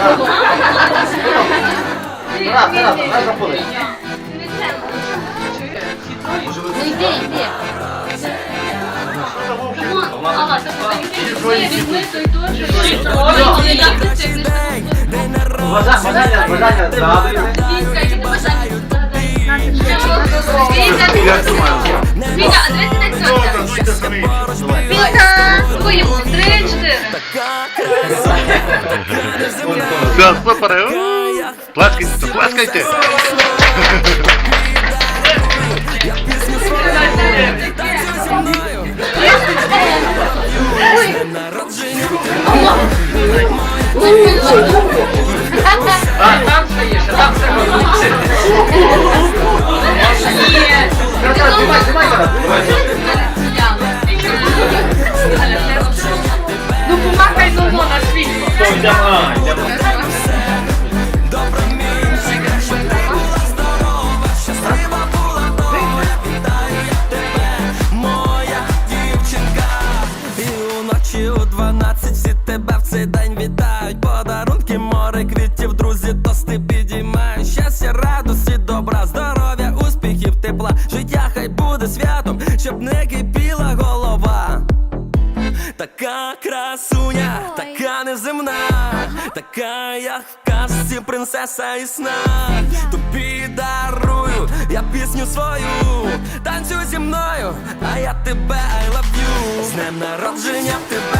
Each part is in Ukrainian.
Раз, раз, раз заходить. Ну йди, йди. Алла, тобі візьми той теж. Бажання, бажання, бажання, згадуємо. Вітка, які ти бажання? Вітка, а дивіться на цьому. Все, супер. Плескайте, плескайте. А, там стоишь, а там ще Море квітів, друзі, тости підіймають. Щастя, радості, добра, здоров'я, успіхів, тепла. Життя хай буде святом, щоб не кипіла голова. Така красуня, така неземна, така, як в казці принцеса і сна. Тобі дарую я пісню свою, танцюй зі мною, а я тебе I love you З днем народження тебе,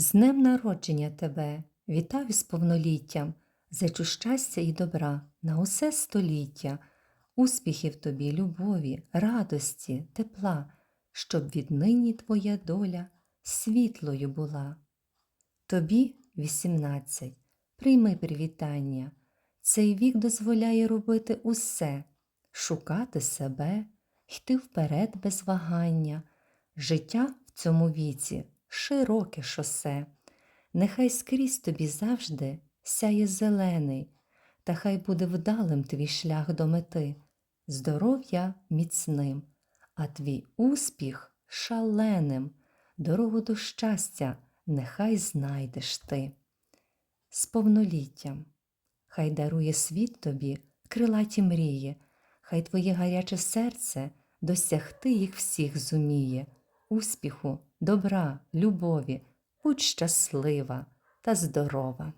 З днем народження тебе, вітаю з повноліттям, зичу щастя і добра на усе століття, успіхів тобі, любові, радості, тепла, щоб віднині твоя доля світлою була. Тобі 18, прийми привітання. Цей вік дозволяє робити усе, шукати себе, йти вперед без вагання. Життя в цьому віці широке шосе. Нехай скрізь тобі завжди сяє зелений, та хай буде вдалим твій шлях до мети, здоров'я міцним, а твій успіх шаленим, дорогу до щастя нехай знайдеш ти. З повноліттям, хай дарує світ тобі крилаті мрії, хай твоє гаряче серце досягти їх всіх зуміє, успіху, добра, любові, будь щаслива та здорова.